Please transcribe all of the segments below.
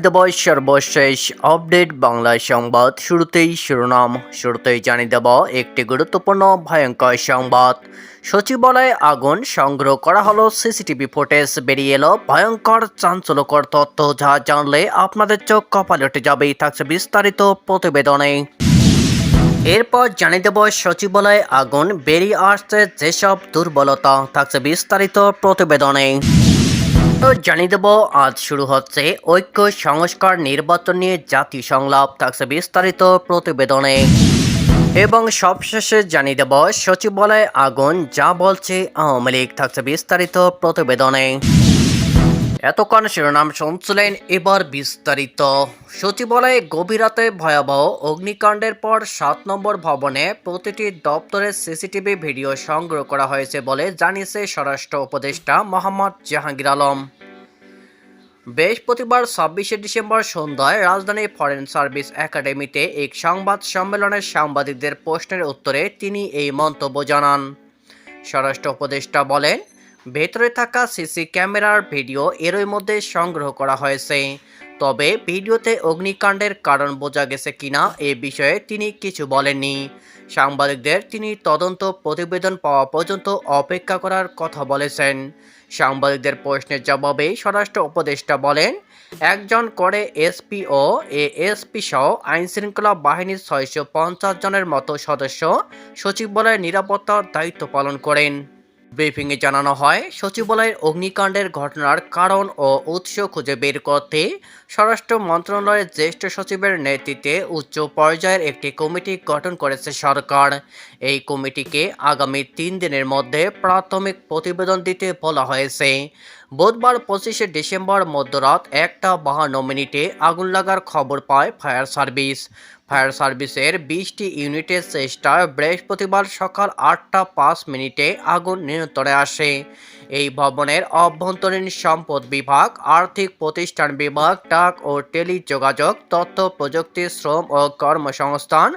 দেব সর্বশেষ আপডেট বাংলা সংবাদ। শুরুতেই শিরোনাম। শুরুতেই জানিয়ে দেব একটি গুরুত্বপূর্ণ ভয়ঙ্কর সংবাদ। সচিবালয়ে আগুন সংগ্রহ করা হলো সিসিটিভি ফুটেজ। বেরিয়ে এলো ভয়ঙ্কর চাঞ্চল্যকর তথ্য যা জানলে আপনাদের চোখ কপালে উঠে যাবেই। থাকছে বিস্তারিত প্রতিবেদনে। এরপর জানিয়ে দেব সচিবালয়ে আগুন বেরিয়ে আসছে যেসব দুর্বলতা। থাকছে বিস্তারিত প্রতিবেদনে। জানিয়ে দেব, আজ শুরু হচ্ছে ঐক্য সংস্কার নির্বাচন নিয়ে জাতীয় সংলাপ থাকছে বিস্তারিত প্রতিবেদনে। এবং সবশেষে জানিয়ে দেব, সচিবালয়ে আগুন, যা বলছে আওয়ামী লীগ। থাকছে বিস্তারিত প্রতিবেদনে। এতক্ষণ শিরোনাম শুনছিলেন এবার বিস্তারিত। সচিবালয়ে গভীর রাতে ভয়াবহ অগ্নিকাণ্ডের পর সাত নম্বর ভবনে প্রতিটি দপ্তরের সিসিটিভি ভিডিও সংগ্রহ করা হয়েছে বলে জানিয়েছে স্বরাষ্ট্র উপদেষ্টা মোহাম্মদ জাহাঙ্গীর আলম। বৃহস্পতিবার ছাব্বিশে ডিসেম্বর সন্ধ্যায় রাজধানীর ফরেন সার্ভিস একাডেমিতে এক সংবাদ সম্মেলনে সাংবাদিকদের প্রশ্নের উত্তরে তিনি এই মন্তব্য জানান। স্বরাষ্ট্র উপদেষ্টা বলেন ভেতরে থাকা সিসি ক্যামেরার ভিডিও এরই মধ্যে সংগ্রহ করা হয়েছে। তবে ভিডিওতে অগ্নিকাণ্ডের কারণ বোঝা গেছে কিনা এ বিষয়ে তিনি কিছু বলেননি। সাংবাদিকদের তিনি তদন্ত প্রতিবেদন পাওয়া পর্যন্ত অপেক্ষা করার কথা বলেছেন। সাংবাদিকদের প্রশ্নের জবাবে স্বরাষ্ট্র উপদেষ্টা বলেন, একজন করে এসপি ও এএসপি সহ আইনশৃঙ্খলা বাহিনীর ছয়শো পঞ্চাশ জনের মতো সদস্য সচিবালয়ের নিরাপত্তার দায়িত্ব পালন করেন। ব্রিফিংয়ে জানানো হয়, সচিবালয়ের অগ্নিকাণ্ডের ঘটনার কারণ ও উৎস খুঁজে বের করতে স্বরাষ্ট্র মন্ত্রণালয়ের জ্যেষ্ঠ সচিবের নেতৃত্বে উচ্চ পর্যায়ের একটি কমিটি গঠন করেছে সরকার। এই কমিটিকে আগামী তিন দিনের মধ্যে প্রাথমিক প্রতিবেদন দিতে বলা হয়েছে। বুধবার পঁচিশে ডিসেম্বর মধ্যরাত একটা বাহান্ন মিনিটে আগুন লাগার খবর পায় ফায়ার সার্ভিস। ফায়ার সার্ভিসের বিশটি ইউনিটের চেষ্টায় বৃহস্পতিবার সকাল আটটা পাঁচ মিনিটে আগুন নিয়ন্ত্রণে আসে। এই ভবনের অভ্যন্তরীণ সম্পদ বিভাগ, আর্থিক প্রতিষ্ঠান বিভাগ, ডাক ও টেলিযোগাযোগ, তথ্য প্রযুক্তি, শ্রম ও কর্মসংস্থান,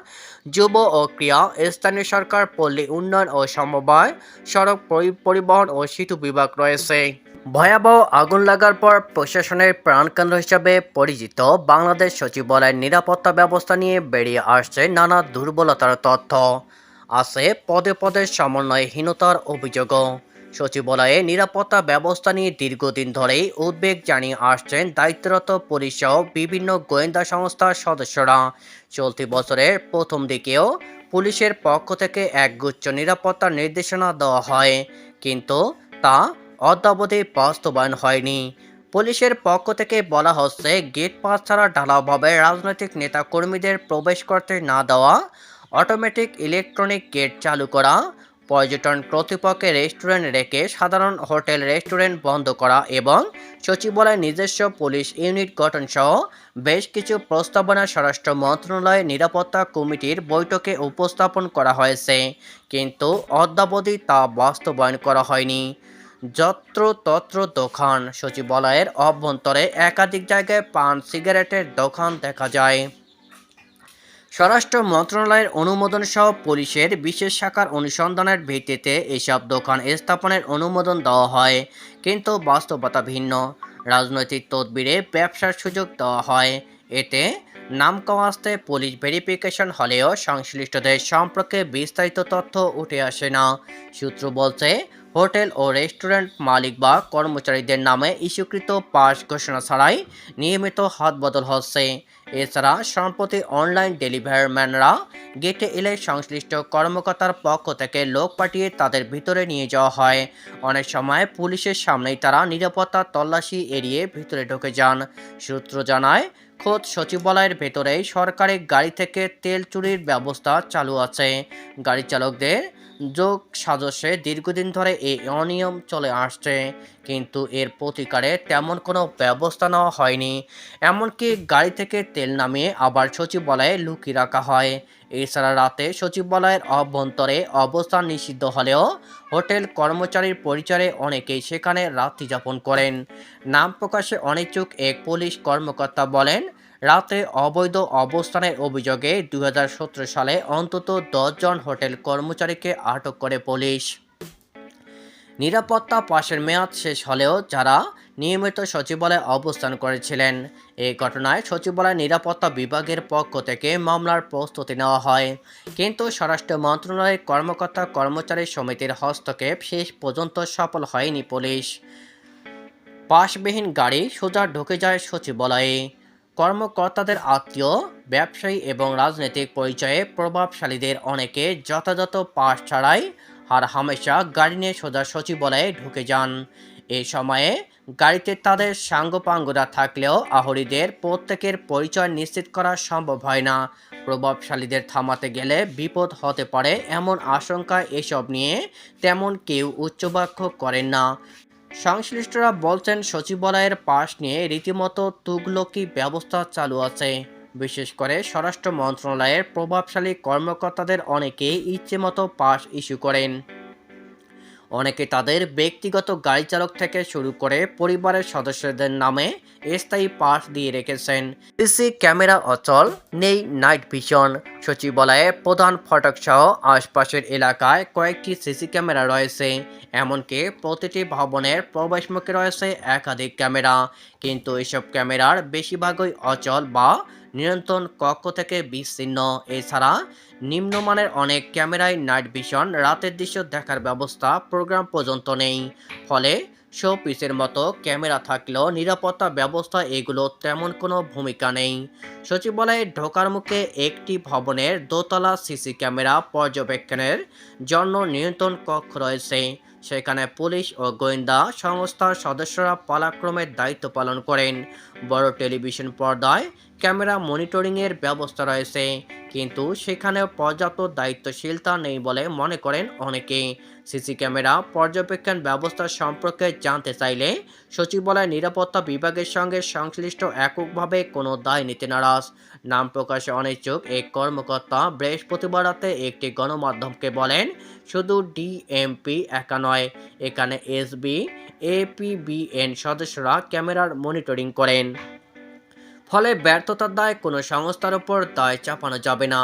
যুব ও ক্রিয়া স্থানীয় সরকার, পল্লী উন্নয়ন ও সমবায়, সড়ক পরি- পরিবহন ও সেতু বিভাগ রয়েছে। ভয়াবহ আগুন লাগার পর প্রশাসনের প্রাণকেন্দ্র হিসাবে পরিচিত বাংলাদেশ সচিবালয়ের নিরাপত্তা ব্যবস্থা নিয়ে বেরিয়ে আসছে নানা দুর্বলতার তথ্য। আছে পদে পদে সমন্বয়হীনতার অভিযোগও। সচিবালয়ে নিরাপত্তা ব্যবস্থা নিয়ে দীর্ঘদিন ধরেই উদ্বেগ জানিয়ে আসছেন দায়িত্বরত পুলিশ সহ বিভিন্ন গোয়েন্দা সংস্থার সদস্যরা। চলতি বছরের প্রথম দিকেও পুলিশের পক্ষ থেকে একগুচ্ছ নিরাপত্তা নির্দেশনা দেওয়া হয়, কিন্তু তা অদ্যাবধি বাস্তবায়ন হয়নি। পুলিশের পক্ষ থেকে বলা হচ্ছে, গেট পাস ছাড়া ঢালাওভাবে রাজনৈতিক নেতা কর্মীদের প্রবেশ করতে না দেওয়া, অটোমেটিক ইলেকট্রনিক গেট চালু করা, পর্যটন কর্তৃপক্ষের রেস্টুরেন্ট রেখে সাধারণ হোটেল রেস্টুরেন্ট বন্ধ করা এবং সচিবালয়ের নিজস্ব পুলিশ ইউনিট গঠন সহ বেশ কিছু প্রস্তাবনা স্বরাষ্ট্র মন্ত্রণালয়ের নিরাপত্তা কমিটির বৈঠকে উপস্থাপন করা হয়েছে। কিন্তু অদ্যাবধি তা বাস্তবায়ন করা হয়নি। যত্র তত্র দোকান। সচিবালয়ের অভ্যন্তরে একাধিক জায়গায় পান, সিগারেটের দোকান দেখা যায়। স্বরাষ্ট্র মন্ত্রণালয়ের অনুমোদন সহ পুলিশের বিশেষ শাখার অনুসন্ধানের ভিত্তিতে এসব দোকান স্থাপনের অনুমোদন দেওয়া হয়, কিন্তু বাস্তবতা ভিন্ন। রাজনৈতিক তদবিরে ব্যবসার সুযোগ দেওয়া হয়। এতে নাম কামাস্তে পুলিশ ভেরিফিকেশন হলেও সংশ্লিষ্টদের সম্পর্কে বিস্তারিত তথ্য উঠে আসে না। সূত্র বলছে হোটেল ও রেস্টুরেন্ট মালিক বা কর্মচারীদের নামে ইস্যুকৃত পাস ঘোষণা ছাড়াই নিয়মিত হাত বদল হচ্ছে। এছাড়া সম্প্রতি অনলাইন ডেলিভারিম্যানরা গেটে এলে সংশ্লিষ্ট কর্মকর্তার পক্ষ থেকে লোক পাঠিয়ে তাদের ভিতরে নিয়ে যাওয়া হয়। অনেক সময় পুলিশের সামনেই তারা নিরাপত্তা তল্লাশি এড়িয়ে ভিতরে ঢুকে যান। সূত্র জানায়, খোদ সচিবালয়ের ভেতরেই সরকারি গাড়ি থেকে তেল চুরির ব্যবস্থা চালু আছে। গাড়ি চালকদের যোগ সাজসে দীর্ঘদিন ধরে এই অনিয়ম চলে আসছে, কিন্তু এর প্রতিকারে তেমন কোনো ব্যবস্থা নেওয়া হয়নি। এমনকি গাড়ি থেকে তেল নামিয়ে আবার সচিবালয়ে লুকিয়ে রাখা হয়। এছাড়া রাতে সচিবালয়ের অভ্যন্তরে অবস্থান নিষিদ্ধ হলেও হোটেল কর্মচারীর পরিচয়ে অনেকেই সেখানে রাত্রি যাপন করেন। নাম প্রকাশে অনিচ্ছুক এক পুলিশ কর্মকর্তা বলেন রাতে অবৈধ অবস্থানের অভিযোগে দু হাজার সতেরো সালে অন্তত জন হোটেল কর্মচারীকে আটক করে পুলিশ। নিরাপত্তা পাশের মেয়াদ শেষ হলেও যারা নিয়মিত সচিবালয়ে অবস্থান করেছিলেন এই ঘটনায় সচিবালয় নিরাপত্তা বিভাগের পক্ষ থেকে মামলার প্রস্তুতি নেওয়া হয়। কিন্তু স্বরাষ্ট্র মন্ত্রণালয়ের কর্মকর্তা কর্মচারী সমিতির হস্তক্ষেপ শেষ পর্যন্ত সফল হয়নি পুলিশ। পাশবিহীন গাড়ি সোজা ঢুকে যায় সচিবালয়ে। কর্মকর্তাদের আত্মীয়, ব্যবসায়ী এবং রাজনৈতিক পরিচয়ে প্রভাবশালীদের অনেকে যথাযথ পাশ ছাড়াই আর হামেশা গাড়ি নিয়ে সোজা সচিবালয়ে ঢুকে যান। এই সময়ে গাড়িতে তাদের সাঙ্গপাঙ্গরা থাকলেও আহরিদের প্রত্যেকের পরিচয় নিশ্চিত করা সম্ভব হয় না। প্রভাবশালীদের থামাতে গেলে বিপদ হতে পারে এমন আশঙ্কা এসব নিয়ে তেমন কেউ উচ্চবাক্য করেন না। সংশ্লিষ্টরা বলছেন, সচিবালয়ের পাশ নিয়ে রীতিমতো তুগলকি ব্যবস্থা চালু আছে। বিশেষ করে স্বরাষ্ট্র মন্ত্রণালয়ের প্রভাবশালী কর্মকর্তাদের অনেকেই ইচ্ছেমতো পাস ইস্যু করেন। অনেকে তাদের ব্যক্তিগত গাড়ি চালক থেকে শুরু করে পরিবারের সদস্যদের নামে স্থায়ী পাস দিয়ে রেখেছেন। সিসি ক্যামেরা অচল, নেই নাইট ভিশন। সচিবালয়ের প্রধান ফটক সহ আশপাশের এলাকায় কয়েকটি সিসি ক্যামেরা রয়েছে। এমনকি প্রতিটি ভবনের প্রবেশমুখে রয়েছে একাধিক ক্যামেরা। কিন্তু এসব ক্যামেরার বেশিরভাগই অচল বা নিয়ন্ত্রণ কক্ষ থেকে বিচ্ছিন্ন। এছাড়া নিম্নমানের অনেক ক্যামেরায় নাইট ভিশন, রাতের দৃশ্য দেখার ব্যবস্থা প্রোগ্রাম পর্যন্ত নেই। ফলে শো পিসের মতো ক্যামেরা থাকলেও নিরাপত্তা ব্যবস্থা এগুলো তেমন কোনো ভূমিকা নেই। সচিবালয়ে ঢোকার মুখে একটি ভবনের দোতলা সিসি ক্যামেরা পর্যবেক্ষণের জন্য নিয়ন্ত্রণ কক্ষ রয়েছে। সেখানে পুলিশ ও গোয়েন্দা সংস্থার সদস্যরা পালাক্রমের দায়িত্ব পালন করেন। বড় টেলিভিশন পর্দায় ক্যামেরা মনিটরিংয়ের ব্যবস্থা রয়েছে, কিন্তু সেখানেও পর্যাপ্ত দায়িত্বশীলতা নেই বলে মনে করেন অনেকে। সিসি ক্যামেরা পর্যবেক্ষণ ব্যবস্থা সম্পর্কে জানতে চাইলে সচিবালয় নিরাপত্তা বিভাগের সঙ্গে সংশ্লিষ্ট এককভাবে কোনো দায় নিতে নারাজ। নাম প্রকাশে অনিচ্ছুক। এক কর্মকর্তা বৃহস্পতিবার রাতে একটি গণমাধ্যমকে বলেন, শুধু ডিএমপি একা নয়, এখানে এসবি, এপিবিএন সদস্যরা ক্যামেরার মনিটরিং করেন। ফলে ব্যর্থতার দায় কোনো সংস্থার উপর দায় চাপানো যাবে না।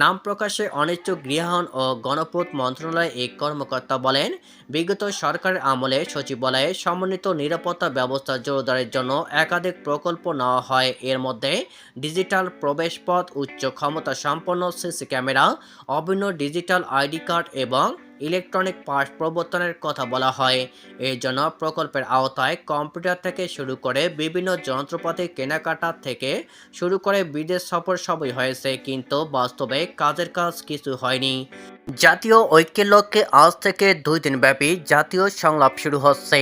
নাম প্রকাশে অনিচ্ছুক গৃহায়ন ও গণপূর্ত মন্ত্রণালয়ের এক কর্মকর্তা বলেন, বিগত সরকারের আমলে সচিবালয়ে সমন্বিত নিরাপত্তা ব্যবস্থা জোরদারের জন্য একাধিক প্রকল্প নেওয়া হয়। এর মধ্যে ডিজিটাল প্রবেশপথ, উচ্চ ক্ষমতা সম্পন্ন সিসি ক্যামেরা, অভিন্ন ডিজিটাল আইডি কার্ড এবং ইলেকট্রনিক পাস প্রবর্তনের কথা বলা হয়। এর জন্য প্রকল্পের আওতায় কম্পিউটার থেকে শুরু করে বিভিন্ন যন্ত্রপাতি কেনাকাটা থেকে শুরু করে বিদেশ সফর সবই হয়েছে, কিন্তু বাস্তবে কাজের কাজ কিছু হয়নি। জাতীয় ঐক্যের লক্ষ্যে আজ থেকে দুই দিন ব্যাপী জাতীয় সংলাপ শুরু হচ্ছে।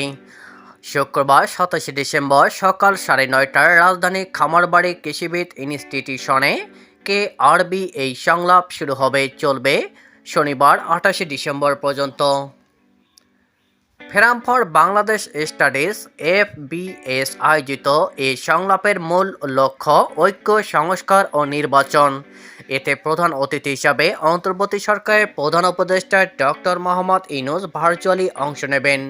শুক্রবার সাতাশে ডিসেম্বর সকাল সাড়ে নয়টার রাজধানী খামারবাড়ি কৃষিবিদ ইনস্টিটিউশনে কে আরবি এই সংলাপ শুরু হবে, চলবে শনিবার, আঠাশে ডিসেম্বর পর্যন্ত। Forum for Bangladesh studies F B S এই সংলাপের মূল লক্ষ্য ঐক্য, সংস্কার ও নির্বাচন। এতে প্রধান অতিথি হিসাবে অন্তর্বর্তী সরকারের প্রধান উপদেষ্টা ডক্টর মোহাম্মদ ইনুস ভার্চুয়ালি অংশ নেবেন।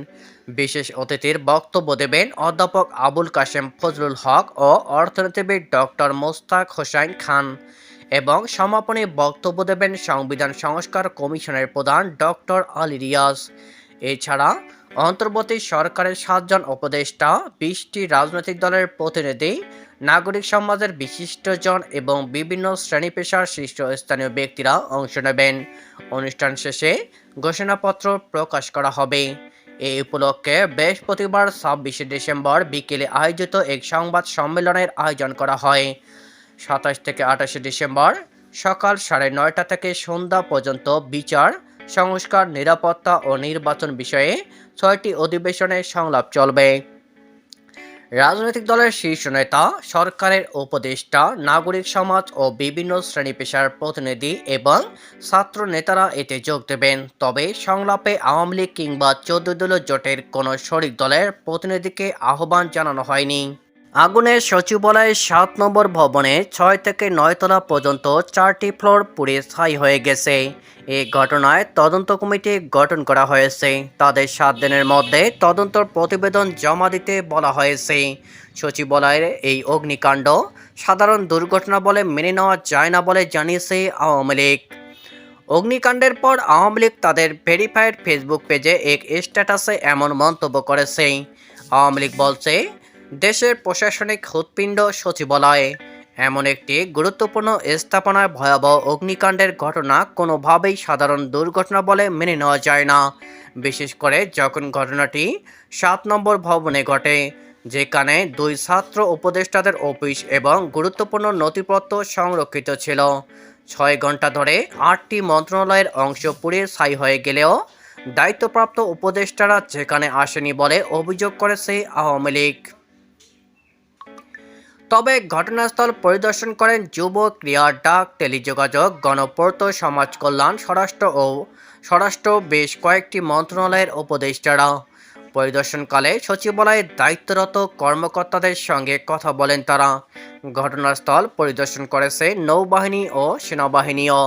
বিশেষ অতিথির বক্তব্য দেবেন অধ্যাপক আবুল কাশেম ফজলুল হক ও অর্থনীতিবিদ ডক্টর মোস্তাক হোসাইন খান। এবং সমাপনী বক্তব্য দেবেন সংবিধান সংস্কার কমিশনের প্রধান ডক্টর আলী রিয়াজ। এছাড়া অন্তর্বর্তী সরকারের সাতজন উপদেষ্টা, বিশটি রাজনৈতিক দলের প্রতিনিধি, নাগরিক সমাজের বিশিষ্টজন এবং বিভিন্ন শ্রেণি পেশার শীর্ষস্থানীয় ব্যক্তিরা অংশ নেবেন। অনুষ্ঠান শেষে ঘোষণাপত্র প্রকাশ করা হবে। এই উপলক্ষে বৃহস্পতিবার ছাব্বিশে ডিসেম্বর বিকেলে আয়োজিত এক সংবাদ সম্মেলনের আয়োজন করা হয়। সাতাশ থেকে আঠাশে ডিসেম্বর সকাল সাড়ে নয়টা থেকে সন্ধ্যা পর্যন্ত বিচার, সংস্কার, নিরাপত্তা ও নির্বাচন বিষয়ে ছয়টি অধিবেশনে সংলাপ চলবে। রাজনৈতিক দলের শীর্ষ নেতা, সরকারের উপদেষ্টা, নাগরিক সমাজ ও বিভিন্ন শ্রেণি পেশার প্রতিনিধি এবং ছাত্র নেতারা এতে যোগ দেবেন। তবে সংলাপে আওয়ামী লীগ কিংবা চোদ্দ দলীয় জোটের কোনো শরিক দলের প্রতিনিধিকে আহ্বান জানানো হয়নি। আগুনের সচিবালয়ের সাত নম্বর ভবনে ছয় থেকে নয়তলা পর্যন্ত চারটি ফ্লোর পুড়ে ছাই হয়ে গেছে। এই ঘটনায় তদন্ত কমিটি গঠন করা হয়েছে। তাদের সাত দিনের মধ্যে তদন্ত প্রতিবেদন জমা দিতে বলা হয়েছে। সচিবালয়ের এই অগ্নিকাণ্ড সাধারণ দুর্ঘটনা বলে মেনে নেওয়া যায় না বলে জানিয়েছে আওয়ামী লীগ। অগ্নিকাণ্ডের পর আওয়ামী লীগ তাদের ভেরিফাইড ফেসবুক পেজে এক স্ট্যাটাসে এমন মন্তব্য করেছে। আওয়ামী লীগ বলছে দেশের প্রশাসনিক হৃৎপিণ্ড সচিবালয়। এমন একটি গুরুত্বপূর্ণ স্থাপনায় ভয়াবহ অগ্নিকাণ্ডের ঘটনা কোনোভাবেই সাধারণ দুর্ঘটনা বলে মেনে নেওয়া যায় না। বিশেষ করে যখন ঘটনাটি সাত নম্বর ভবনে ঘটে, যেখানে দুই ছাত্র উপদেষ্টাদের অফিস এবং গুরুত্বপূর্ণ নথিপত্র সংরক্ষিত ছিল। ছয় ঘণ্টা ধরে আটটি মন্ত্রণালয়ের অংশ পুড়ে ছাই হয়ে গেলেও দায়িত্বপ্রাপ্ত উপদেষ্টারা যেখানে আসেনি বলে অভিযোগ করেছে আওয়ামী লীগ। তবে ঘটনাস্থল পরিদর্শন করেন যুব ক্রিয়া ডাক টেলিযোগাযোগ, গণপূর্ত, সমাজ কল্যাণ, স্বরাষ্ট্র ও স্বরাষ্ট্র বেশ কয়েকটি মন্ত্রণালয়ের উপদেষ্টারা। পরিদর্শনকালে সচিবালয়ে দায়িত্বরত কর্মকর্তাদের সঙ্গে কথা বলেন তারা। ঘটনাস্থল পরিদর্শন করেছে নৌবাহিনী ও সেনাবাহিনীও।